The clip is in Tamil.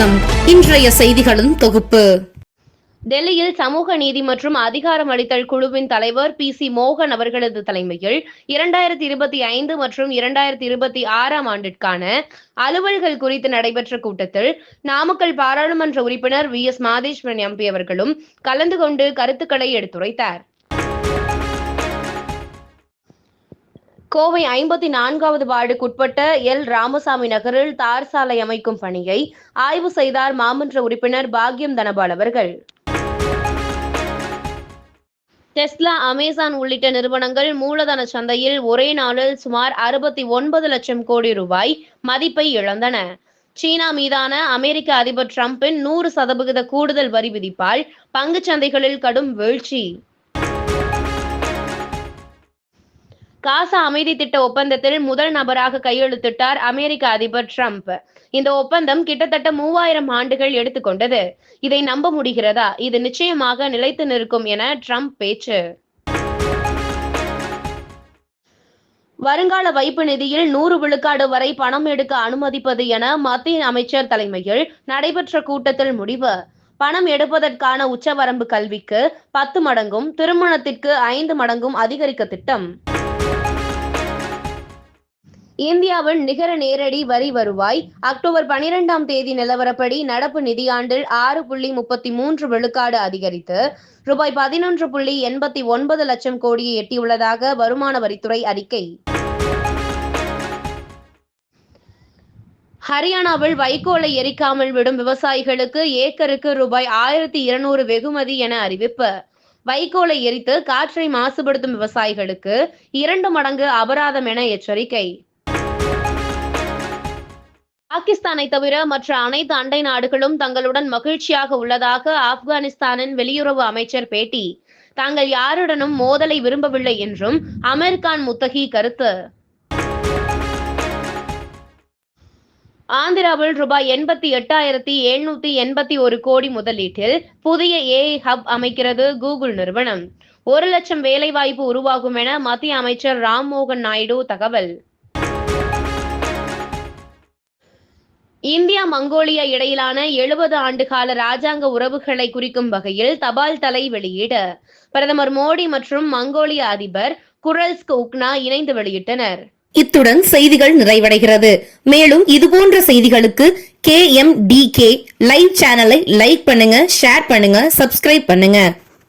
வணக்கம். இன்றைய செய்திகளின் தொகுப்பு. டெல்லியில் சமூக நீதி மற்றும் அதிகாரமளித்தல் குழுவின் தலைவர் பி சி மோகன் அவர்களது தலைமையில் இரண்டாயிரத்தி இருபத்தி ஐந்து மற்றும் இரண்டாயிரத்தி இருபத்தி ஆறாம் ஆண்டிற்கான அலுவல்கள் குறித்து நடைபெற்ற கூட்டத்தில் நாமக்கல் பாராளுமன்ற உறுப்பினர் வி எஸ் மாதேஸ்வரன் எம்பி அவர்களும் கலந்து கொண்டு கருத்துக்களை எடுத்துரைத்தார். கோவை ஐம்பத்தி நான்காவது வார்டுக்குட்பட்ட எல். ராமசாமி நகரில் தார் சாலை அமைக்கும் பணியை ஆய்வு செய்தார் மாமன்ற உறுப்பினர் பாக்யம் தனபால் அவர்கள். டெஸ்லா அமேசான் உள்ளிட்ட நிறுவனங்கள் மூலதன சந்தையில் ஒரே நாளில் சுமார் அறுபத்தி ஒன்பது லட்சம் கோடி ரூபாய் மதிப்பை இழந்தன. சீனா மீதான அமெரிக்க அதிபர் டிரம்பின் நூறு சதவிகித கூடுதல் வரி விதிப்பால் பங்குச் சந்தைகளில் கடும் வீழ்ச்சி. காசா அமைதி திட்ட ஒப்பந்தத்தில் முதல் நபராக கையெழுத்திட்டார் அமெரிக்க அதிபர் ட்ரம்ப். இந்த ஒப்பந்தம் கிட்டத்தட்ட மூவாயிரம் ஆண்டுகள் எடுத்துக்கொண்டது. இதை நம்ப முடிகிறதா? இது நிச்சயமாக நிலைத்து நிற்கும் என ட்ரம்ப் பேச்சு. வருங்கால வைப்பு நிதியில் நூறு விழுக்காடு வரை பணம் எடுக்க அனுமதிப்பது என மத்திய அமைச்சர் தலைமையில் நடைபெற்ற கூட்டத்தில் முடிவு. பணம் எடுப்பதற்கான உச்சவரம்பு கல்விக்கு பத்து மடங்கும் திருமணத்திற்கு ஐந்து மடங்கும் அதிகரிக்க திட்டம். இந்தியாவின் நிகர நேரடி வரி வருவாய். அக்டோபர் பனிரெண்டாம் தேதி நிலவரப்படி நடப்பு நிதியாண்டில் ஆறு புள்ளி முப்பத்தி மூன்று விழுக்காடு அதிகரித்து ரூபாய் பதினொன்று புள்ளி எண்பத்தி ஒன்பது லட்சம் கோடியை எட்டியுள்ளதாக வருமான வரித்துறை அறிக்கை. ஹரியானாவில் வைக்கோலை எரிக்காமல் விடும் விவசாயிகளுக்கு ஏக்கருக்கு ரூபாய் ஆயிரத்தி இருநூறு வெகுமதி என அறிவிப்பு. வைக்கோலை எரித்து காற்றை மாசுபடுத்தும் விவசாயிகளுக்கு இரண்டு மடங்கு அபராதம் என எச்சரிக்கை. பாகிஸ்தானை தவிர மற்ற அனைத்து அண்டை நாடுகளும் தங்களுடன் மகிழ்ச்சியாக உள்ளதாக ஆப்கானிஸ்தானின் வெளியுறவு அமைச்சர் பேட்டி. தாங்கள் யாருடனும் மோதலை விரும்பவில்லை என்றும் அமெரிக்கான் முத்தகி கருத்து. ஆந்திராவில் ரூபாய் எண்பத்தி எட்டாயிரத்தி எழுநூத்தி எண்பத்தி ஒரு கோடி முதலீட்டில் புதிய ஏஐ ஹப் அமைக்கிறது கூகுள் நிறுவனம். ஒரு லட்சம் வேலைவாய்ப்பு உருவாகும் என மத்திய அமைச்சர் ராம்மோகன் நாயுடு தகவல். இந்தியா மங்கோலியா இடையிலான எழுபது ஆண்டுகால ராஜாங்க உறவுகளை குறிக்கும் வகையில் தபால் தலை வெளியீடு. பிரதமர் மோடி மற்றும் மங்கோலிய அதிபர் குரல்ஸ்க் உக்னா இணைந்து வெளியிட்டனர். இத்துடன் செய்திகள் நிறைவடைகிறது. மேலும் இதுபோன்ற செய்திகளுக்கு K M D K live சேனலை லைக் பண்ணுங்க ஷேர் பண்ணுங்க சப்ஸ்கிரைப் பண்ணுங்க.